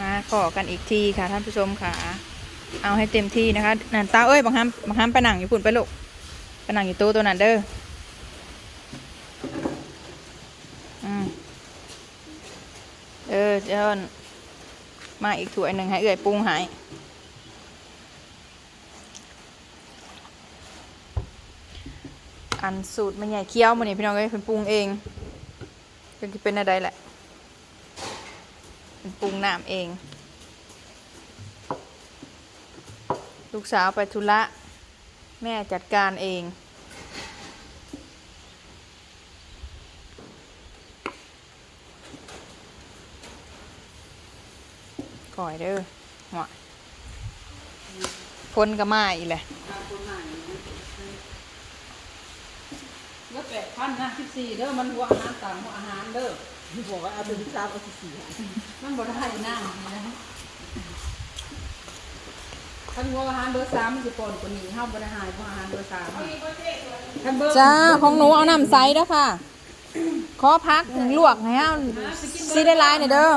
มาขอกันอีกทีค่ะท่านผู้ชมค่ะ เอาให้เต็มที่นะคะนันตาเอ้ยบางฮัมบางฮัมไปนั่งอยู่พุ่นไปลูกไปนั่งอยู่ต๊ะตัวนั้นเด้ออืมเออเจ้ามาอีกถ้วยหนึ่งให้เอ้ยปรุงหายอันสูตรมันใหญ่เคี้ยวมันนี่พี่น้องเอ้ยเป็นปรุงเองเป็นที่เป็นอะไรแหละ ปรุงน้ำเอง ลูกสาวไปธุระ แม่จัดการเอง ก่อยเด้อหัวพ้นก็มาอีกแหละก็แปดพันนะสิบสี่เด้อมันหัวอาหารต่างหัวอาหารเด้อ บอกว่าเอาตัวที่สามเอาที่สี่มันบ่ได้น้ำนะท่านหัวอาหารเบอร์สามมันสิปนกว่านี้เฮาบ่ได้หายหัวอาหารเบอร์สามท่านเบอร์จ้าของหนูเอาน้ำใสเด้อค่ะ ขอพักลวกให้เอาซีได้หลายหน่อยเด้อ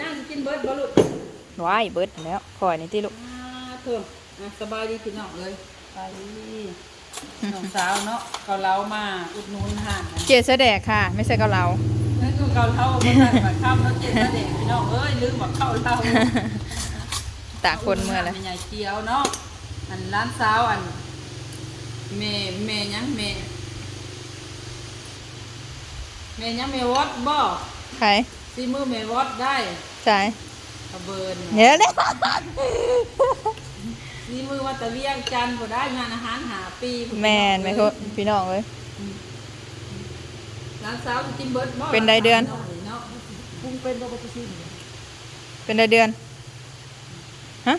นั่งกินเบิร์ดบ่ลูกว้ายเบิดแล้วคอยนี่ที่ลูกอ่าเถิมอะสบายดีพี่น้องเลยไป น้องสาวเนาะเขาเล้ามาอุดหนุนห่านนะเจดเสอแดกค่ะ ไม่ใช่เกาเหลา นั่นคือเขาเล้าบ่ทันมาข้ามแล้วเจ็ดเด็กพี่น้องเอ้ยลืมว่าเข้าเล้าตากคนเมื่อเลยใหญ่เกียวเนาะอันร้านสาวอันเมเมยังเมเมยังเมวอดบ่ใครซีมือเมวอดได้ใช่กระเบินเดี๋ยวเนี่ย ซีมือว่าตะเวียงจันทร์บ่ได้งานอาหารหาปีพุ่แมนไหมคุณพี่น้องเลยร้านสาวกินเบิร์ดบ่เป็นรายเดือนเนาะปรุงเป็นบ่บ่ที่สี่เป็นเดือน ฮะ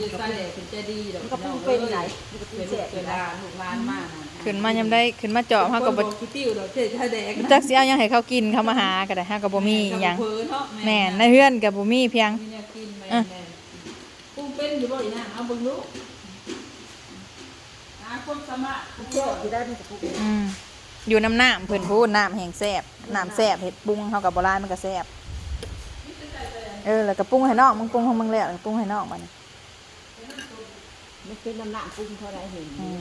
เด็กตาแดกเป็นใจดีดอกมันก็ปรุงเป็นไหนมันก็ปรุเป็งนแซ่บเป็นลานลูกหลานมากขึ้นมายังได้ขึ้นมาเจาะเฮากับบคิติ้วดอกเจ๊ตาแดกจักสิเอาหยังให้เขากินเขามาหาก็ได้เฮากับบ่มีหยัง เพิ่นเนาะแม่นในเฮือนกับบ่มีเพียง มีแนวกินแม่อะแม่ปรุง เป็นอยู่บ่อีน่ะเอาเบิ่งลูกหาคนสามารถแซ่บที่ได้มันจะปรุงอืมอยู่น้ำน้ำเพิ่นพูดน้ำแห้งแซ่บน้ำแซ่บเห็ดปรุงเฮากับโบราณมันก็แซ่บเออแล้วก็ปรุงให้นอกมึงปรุงของมึงแล้วแล้วก็ปรุงให้นอกมันมันเป็นน้ำหนักปรุงเท่าไรเห็นอืม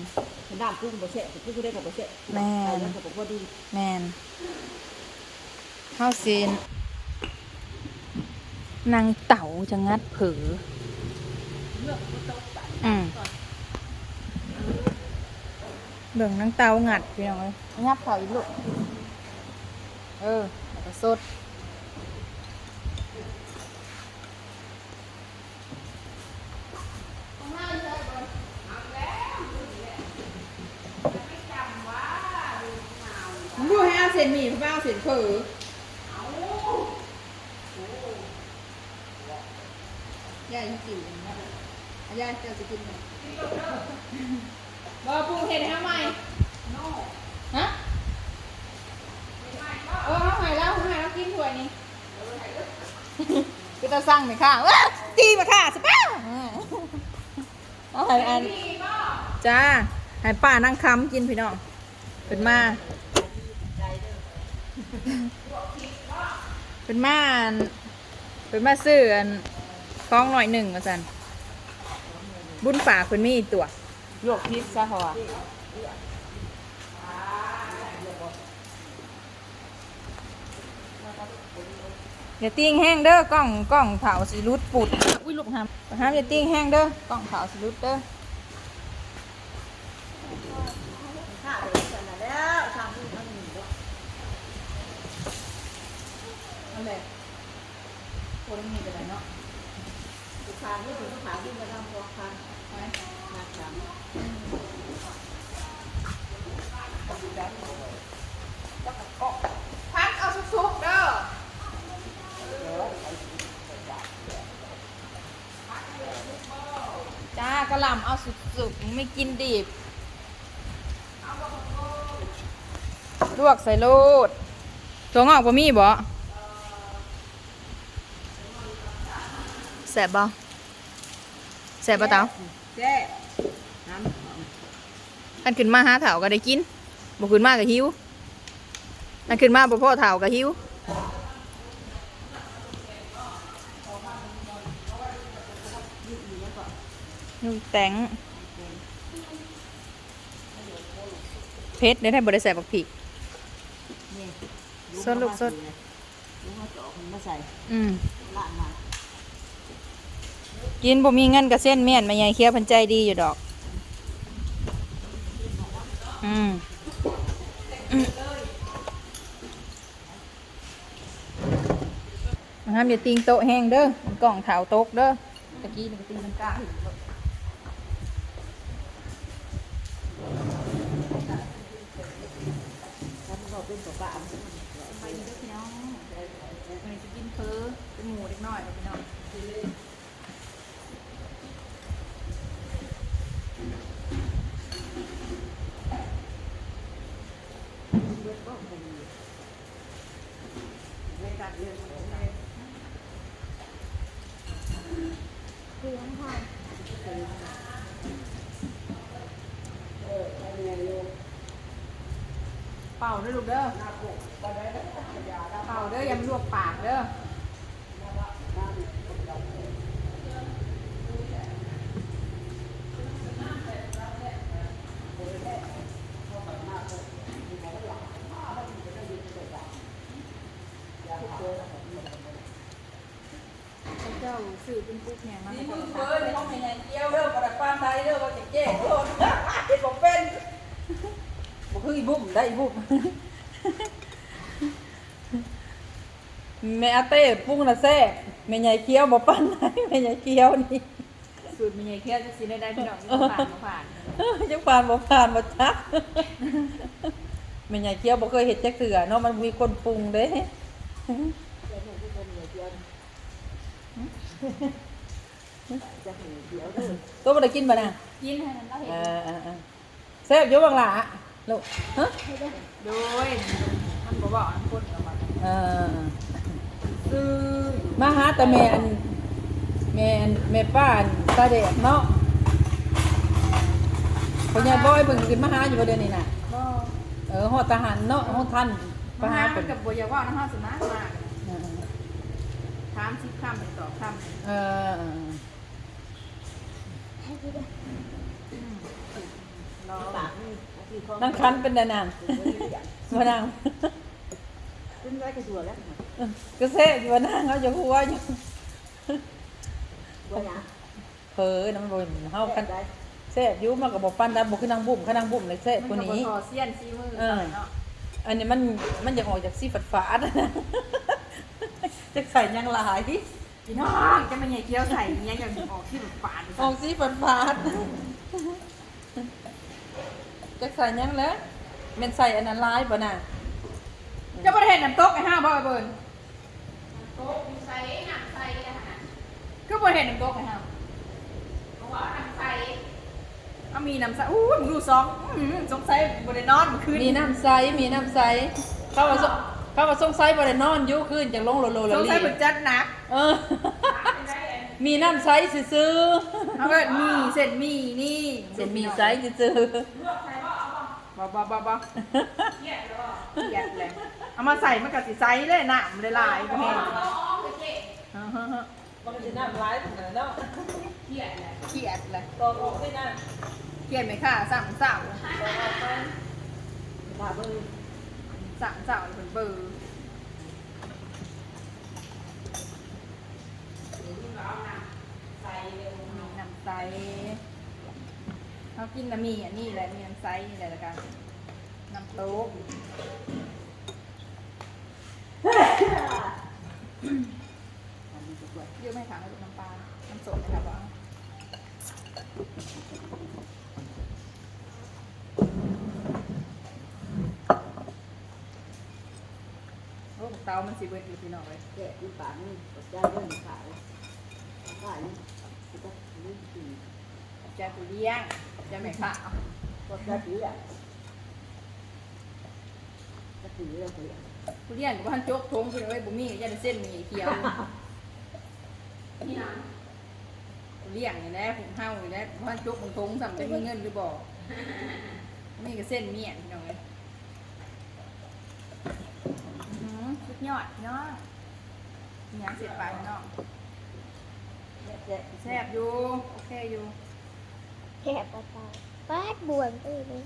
น้ำปรุงบ่แซ่บปรุงได้ก็บ่แซ่บแม่แต่แล้วก็บ่พอดีแมนข้าวซีนนางเต่าจะงัดเผือ อืมเบิ่งนางเต่างัดพี่น้องเลยงับเขาอีกลูกเออแล้วก็สดมึงดูให้เอาเส้นหมี่เพื่อเอาเส้นเผือยายกินนะ ยายจะกินไหมบ่ปรุงเห็ดให้ทำไมฮะเออเอาใหม่แล้วเอาใหม่แล้วกินถ้วยนี้ก็จะสั่งไหมค่ะว้าตีมาค่ะสป้าเอาให้อันจ้าให้ป้านั่งค้ำกินพี่น้องเป็นมาเป็นมาอันเป็นมาซื้ออันคล้องหน่อยหนึ่งมาสัน บุญฝากเป็นมีอีกตัวลวกพริกซะหัวอย่าติ้งแห้งเด้อกล้องกล้องเผาสิรุดปุดอุ้ยลูกห้ามห้ามอย่าติ้งแห้งเด้อกล้องเผาสิรุดเด้อข้าวเลยสั่นแล้วทำปรุงมันนี่บ่นั่นแหละคนมีแต่ไหนเนาะลูกค้านี่ถึงุกไม่กินดิบ ลวกใส่โลดตัวงอกบ่มี่บ่แสบบ่แสบบ่เต๋าท่านนขึ้นมาหาเถาก็ได้กินบ่ขึ้นมาก็หิวอันขึ้นมาบ่พ่อเถากะหิวนุ่งแต่ง เพชรได้แท้บ่ได้ใส่บักผิกนี่สดลูกสดลูกเขาจะออกมาใส่อืมละมากินบ่มีเงินกับเส้นเมียนแม่ยายเคี้ยวเพันใจดีอยู่ดอก อืมมันห้ามอย่าติงโต๊ะแห้งเด้อมันกล่องเถาโต๊ะเด้อตะกี้นี่ก็ตีน้ำกา ทำ เราเป็นตัวปลาไปดีเด้อพี่น้องไปจะกินเพ้อเป็นหมูเล็กน้อยพี่น้อง ในการเรื่องของเราเพื่อนค่ะเออไปเรียนรู้ เป่าเด้อลูกเด้อเป่าเด้ออยังลวกปากเด้อเจ้าสื่อเป็นปุ๊กเนี่ยมันนี่ก็มืจะอเฟ้อนี่ห้องใหญ่ๆเกี้ยวเด้อบ่ได้ปานใดเด้อว่าจะแก้โลดเฮ็ดบ่เป็นบ่ คืออีบุ้มได้อีบุ้มแม่อาเต้ปรุงน่ะแซ่บแม่ใหญ่เกี้ยวบ่ปานใดแม่ใหญ่เกี้ยวนี่สูตรมีไงเคี้ยวจะซีได้ได้พี่น้องนี่ผ่านมาผ่านจังปานบ่ผ่านบ่จักแม่ใหญ่เกี้ยวบ่เคยเฮ็ดจักเทื่อเนาะมันมีคนปรุงเด้จะเห็นทุกคนเหนื่อยเดียวจะเห็นเดียวด้วยตัวบ่ได้กินบ่น่ะกินให้นั้นเราเห็น เออๆๆแซ่บอยู่บังหล่ะ ลูกฮะโดยมันบอกว่าอันคนกับมันเออซื้อมาหาแต่แม่อันแม่อันแม่ป้าอันตาเด็กเนาะพ่อใหญ่บอยเพิ่งขึ้นมาหาอยู่บ่เดี๋ยวนี้น่ะก็เออฮอดทหารเนาะฮอดท่านไปมาหาหาเพิ่นกับบัวยาว่าน้ำห้าสมากมากเออถามสิบคำหนึ่งต่อคำเออเออรอปาก นี่ที่เขานั่งคันเป็นได้นางบ่นางขึ้นไว้ก็ตัวแล้วก็แซ่บอยู่ว่านางเฮาจะฮู้ว่าอยู่ว่านะเผลอน้ำบ่เฮาคันได้แซ่บอยู่มันก็บ่ปานใดบ่คือนางบุ้มคือนางบุ้มเลยแซ่บมันกว่ากับนี้คอเซียนซีมือเออเนาะอันนี้มันมันอยากออกจากสีฝาดๆนะจะใส่ยังหลายพี่น้องจะมันใหญ่เกี้ยวใส่เงี้ยอย่างออกที่แบบฝาดออกสีฝาดฝาดๆ จะใส่ยังแล้วแมันใส่อันนั้นลายป่ะน่ะจะประเทศน้ำโต๊ะไอ้ห้าบ่ไอ้เบิร์นโต๊ะมีไซส์หนักไซส์นะคะก็ประเทศน้ำโต๊ะไอ้ห้าเพราะว่าหนักไซส์เอามีน้ำใสอู้ยมึงดูสองอื้อหือสงสัยบริโนอนเมื่อคืนมีน้ำใสมีน้ำใสเข้ามาสเข้ามาสงสัยบ่ได้นอนอยู่คืนจังลงโลโลสละงลีสัยเป็นจัดหนัก เออ มีน้ำใสซื้อเอาเกิดมีเส้นมีนี่ๆเส้นมีใสซื้อ บ่บ่บ่บ่เกลียดเลย เอามาใส่มันกับสีไซส์เลยหนามเลยลายบ่แห้งอ่าฮะฮะๆมันจะน้ำลายถึงเนาะเกลียดเลยเกลียดเลยตอกออกไม่น่าเกลียดไหมค่ะสั่งเสาตาเบิ้งสั่งเสาเป็นเบอร์น้ำใส เขากินน้ำมีอันนี้แหละมีน้ำใสนี่แหละละกันน้ำโต๊ะเยอะไหมคะน้ำปลาน้ำสดนะครับว่าโอ้เตามันสิเบิดอยู่พี่น้องเลยแกะที่ปากนี่กับใจเบิ้งขายขายนี่ก็นี่ตีจะตุเลี้ยง จะไม่ข่าวก็จะตีอะจะตีเรื่องเลี้ยงตุเลี้ยงกับพันโจกทงคือไว้บุมี่ยันเส้นหมีเขียวนี่นะตุเลี้ยงนี่แหละผมเฮานี่แหละพันโจกมึงทงสั่งจะมีเงินหรือบ่นี่ก็เส้นเมี่ยงพี่น้องเลยอื้อหือสุดยอดเนาะมีหยังเสร็จไปพี่น้องแกะแซ่บอยู่ โอเคอยู่ แถบปะเตาปาดบวนไปเลย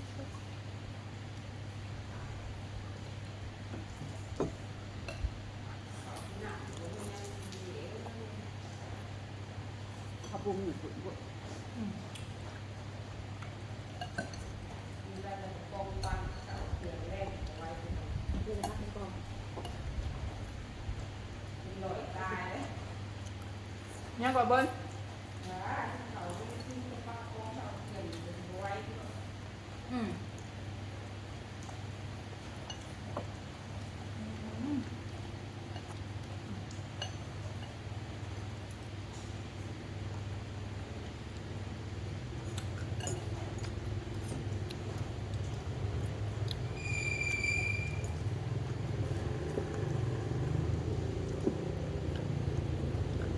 เขาปรุงอยู่สุดบดเรื่องนะครับคุณกองยังกว่าเบิ้ลอืม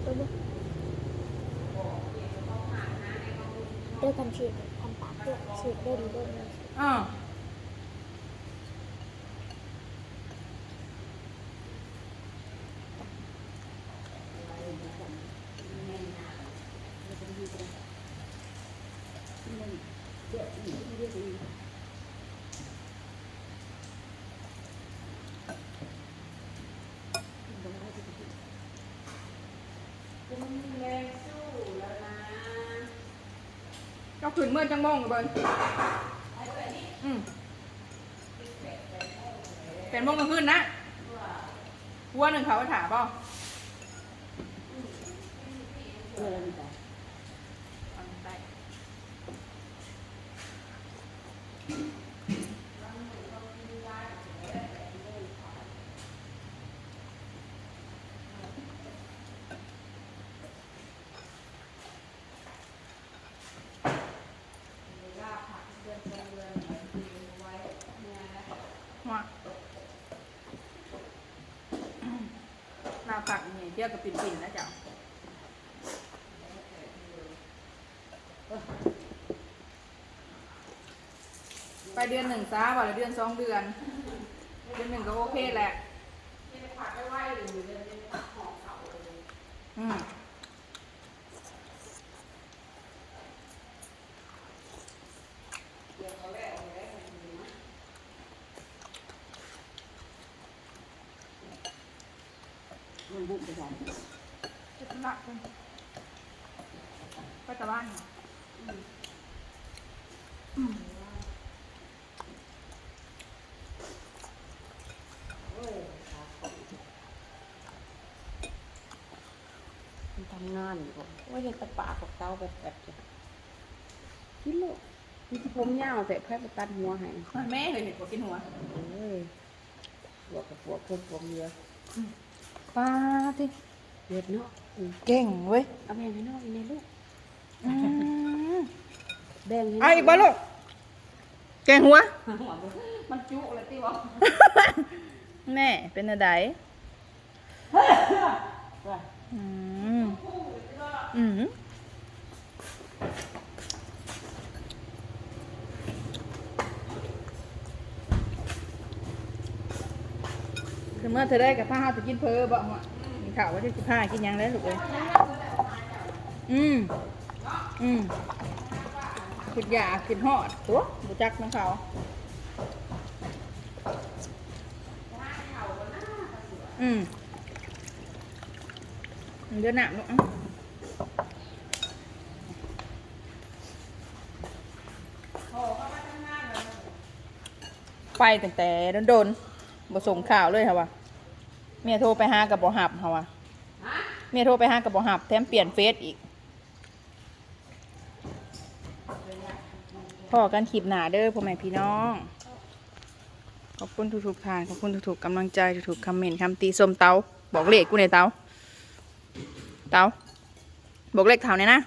ตัวนี้เด้วยกันฉีดทำปากด้วยฉีดเด่นด้วย อ่า แรงสู้แล้วนะ ก็ขึ้นเมื่อจังโมงกับเบิ้ลอืมเป็นโมงกลางคืนนะวัวหนึ่งเขาถามเเที่ยวกับปิ่นๆนะจ๊ะไปเดือนหนึ่งซะว่าละเดือนสองเดือน เดือนหนึ่งก็โอเคแหละ นี่ผักไม่ไหวหรือเดินเป็นผักหอมเขาเลย อืม มันบุกไปกันไปตลาดกันไปตลาดเหรอมันทำงานอยู่ก่อนว่าเห็นตะปากับเต้าแบบแบบจ้ะนี่ลูกนี่ที่ผมยาวแต่แค่ไปตัดหัวให้แม่เคยเห็นหัวกินหัวเอ้ยปวกับปวกคนปวกเรือ ป้าที่เด็ดเนาะอืมเก่งเว้ยเอาแบ่งให้น้องอีกในลูกอืมแบ่งให้เอาอีกบ้าลูกเก่งหัวหัวบ่มันจุเลยที่วะแม่เป็นอะไรว่าอืมอืม คือเมื่อเธอได้กับผ้าจะกินเพอบอกว่ามีข่าวว่าจะกินผ้ากินยังแล้วลูกเลยอืมอืมขุดยากินหอดตัวบุจักน้องเขาอืมเดือนหนามลูกไปตั้งแต่โดนๆบส่งข่าวเลยค่ะวะ เมียโทรไปหากับบ่หับค่ะวะเมียโทรไปหากับบ่หับแถมเปลี่ยนเฟซอีกพ่อกันคลิปหนาเด้อพ่อแม่พี่น้อง ขอบคุณทุกๆทานขอบคุณทุกๆกำลังใจทุกๆคอมเมนต์คำตีส้มเตาบอกเลขกูในอยเตาเตาบอกเลขเท่าเนี่ยนะ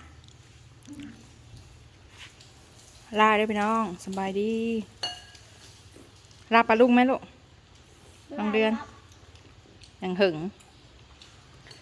ลาเด้อพี่น้องสบายดีลาปลาลุงไหมลูกน้องเดือน ยังหึง